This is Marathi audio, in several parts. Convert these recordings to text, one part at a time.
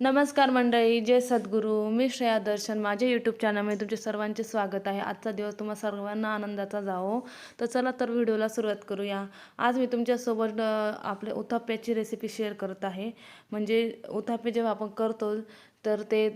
नमस्कार मंडळी जय सद्गुरू. मी श्रेया दर्शन. माझ्या यूट्यूब चॅनलमध्ये तुमचे सर्वांचे स्वागत आहे. आजचा दिवस तुम्हा सर्वांना आनंदाचा जावो. तर चला तर व्हिडिओला सुरुवात करूया. आज मी तुमच्यासोबत आपले उथाप्याची रेसिपी शेअर करत आहे. म्हणजे उथापे जेव्हा आपण करतो तर ते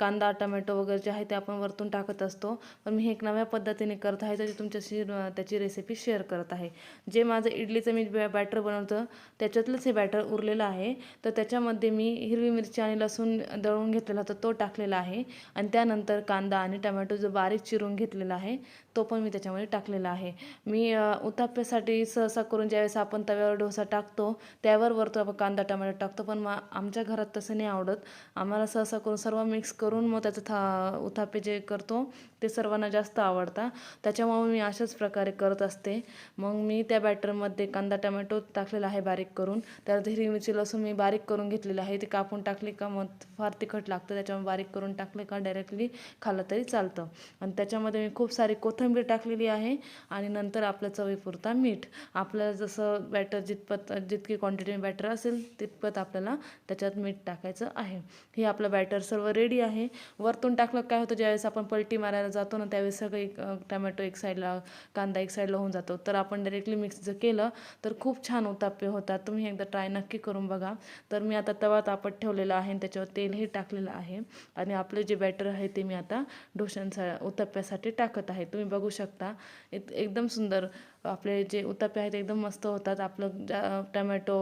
कांदा टमॅटो वगैरे जे आहे ते आपण वरतून टाकत असतो. पण मी हे एक नव्या पद्धतीने करत आहे तर तुमच्याशी त्याची रेसिपी शेअर करत आहे. जे माझं इडलीचं मी बॅ बॅटर बनवतं त्याच्यातलंच हे बॅटर उरलेलं आहे. तर त्याच्यामध्ये मी हिरवी मिरची आणि लसूण दळून घेतलेला होता तो टाकलेला आहे. आणि त्यानंतर कांदा आणि टमॅटो जो बारीक चिरून घेतलेला आहे तो पण मी त्याच्यामध्ये टाकलेला आहे. मी अ, उत्ताप्यासाठी सहसा करून ज्यावेळेस आपण तव्यावर डोसा टाकतो त्यावर वरतो आपण कांदा टमॅटो टाकतो पण मा आमच्या घरात तसं नाही आवडत. आम्हाला सहसा करून सर्व मिक्स करून मग त्याचं था उत्तापे जे करतो ते सर्वांना जास्त आवडतं. त्याच्यामुळे मी अशाच प्रकारे करत असते. मग मी त्या बॅटरमध्ये कांदा टमॅटो टाकलेला आहे बारीक करून. त्यात हिरवी मिरची लसूण मी बारीक करून घेतलेली आहे. ती कापून टाकली का मग फार तिखट लागतं. त्याच्यामुळे बारीक करून टाकले का डायरेक्टली खाल्लं तरी चालतं. आणि त्याच्यामध्ये मी खूप सारी कोथं कोथिंबीर टाकलेली आहे आणि नंतर आपलं चवीपुरता मीठ. आपल्याला जसं बॅटर जितपत जितकी क्वांटिटी बॅटर असेल तितपत आपल्याला त्याच्यात मीठ टाकायचं आहे. हे आपलं बॅटर सर्व रेडी आहे. वरतून टाकलं काय होतं ज्यावेळेस आपण पलटी मारायला जातो ना त्यावेळेस सगळं एक टमॅटो एक साईडला कांदा एक साईडला होऊन जातो. तर आपण डायरेक्टली मिक्स जर केलं तर खूप छान उत्ताप्पे होतात. तुम्ही एकदा ट्राय नक्की करून बघा. तर मी आता तवा तापत ठेवलेला आहे आणि त्याच्यावर तेलही टाकलेलं आहे. आणि आपले जे बॅटर आहे ते मी आता डोशांचा उत्तप्प्यासाठी टाकत आहे. तुम्ही बघू शकता. एकदम सुंदर. आपले जे उत्तप्पे आहेत ते एकदम मस्त होतात. आपलं टमॅटो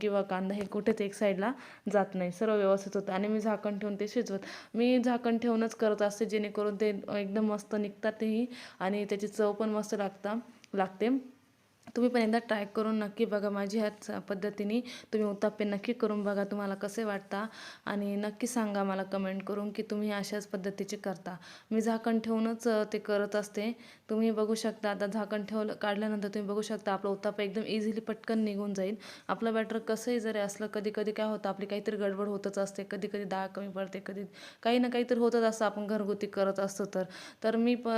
किंवा कांदा हे कुठेच एक साईडला जात नाही. सर्व व्यवस्थित होतं. आणि मी झाकण ठेवून ते शिजवत. मी झाकण ठेवूनच करत असते जेणेकरून ते एकदम मस्त निघतात तेही आणि त्याची चव पण मस्त लागता लागते. तुम्ही पण एकदा ट्राय करून नक्की बघा माझी ह्याच पद्धतीने. तुम्ही उत्ताप्पे नक्की करून बघा तुम्हाला कसे वाटता? आणि नक्की सांगा मला कमेंट करून की तुम्ही अशाच पद्धतीचे करता. मी झाकण ठेवूनच ते करत असते. तुम्ही बघू शकता आता झाकण ठेवलं काढल्यानंतर तुम्ही बघू शकता आपलं उत्ताप्पा एकदम इझिली पटकन निघून जाईल. आपलं बॅटर कसंही जरी असलं कधी कधी काय होतं आपली काहीतरी गडबड होतच असते. कधी कधी डाळ कमी पडते कधी काही ना काहीतरी होतच असतं आपण घरगुती करत असतो तर. तर मी प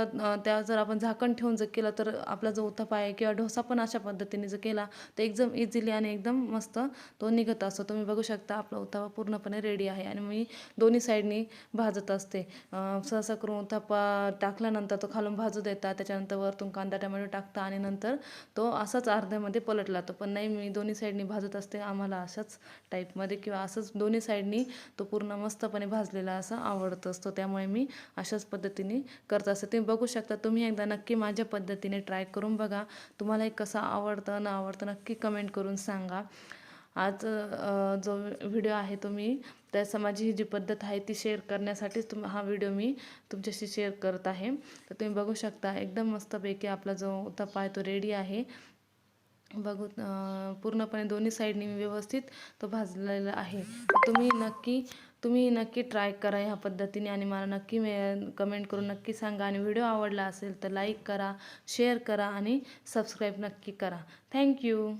त्या जर आपण झाकण ठेवून जर केलं तर आपला जो उत्तापा आहे किंवा डोसा पण अशा पद्धतीने जर केला तर एकदम इझिली आणि एकदम मस्त तो निघत असतो. तुम्ही बघू शकता आपला उत्तापा पूर्णपणे रेडी आहे आणि मी दोन्ही साईडनी भाजत असते. सहसा करून उत्तापा टाकल्यानंतर तो खालून भाजू देता त्याच्यानंतर वरतून कांदा टमॅटो टाकता आणि नंतर तो असाच अर्ध्यामध्ये पलटला तो पण नाही मी दोन्ही साईडनी भाजत असते. आम्हाला अशाच टाईपमध्ये किंवा असंच दोन्ही साईडनी तो पूर्ण मस्तपणे भाजलेला असा आवडत असतो. त्यामुळे मी अशाच पद्धतीने करत असते. तुम्ही बघू शकता तुम्ही एकदा नक्की माझ्या पद्धतीने ट्राय करून बघा. तुम्हाला एक कसं आवडतं न आवडतं नक्की कमेंट करून सांगा. आज जो व्हिडिओ आहे तो मी त्याचा माझी ही जी पद्धत आहे ती शेअर करण्यासाठीच तुम हा व्हिडिओ मी तुमच्याशी शेअर करत आहे. तर तुम्ही बघू शकता एकदम मस्तपैकी आपला जो उत्तप्पा आहे तो रेडी आहे. बघू पूर्णपणे दोन्ही साईडनी मी व्यवस्थित तो भाजलेला आहे. तुम्ही नक्की तुम्ही नक्की ट्राय करा ह्या पद्धतीने आणि मला नक्की मे कमेंट करून नक्की सांगा. आणि व्हिडिओ आवडला असेल तर लाईक करा शेअर करा आणि सबस्क्राईब नक्की करा. थँक्यू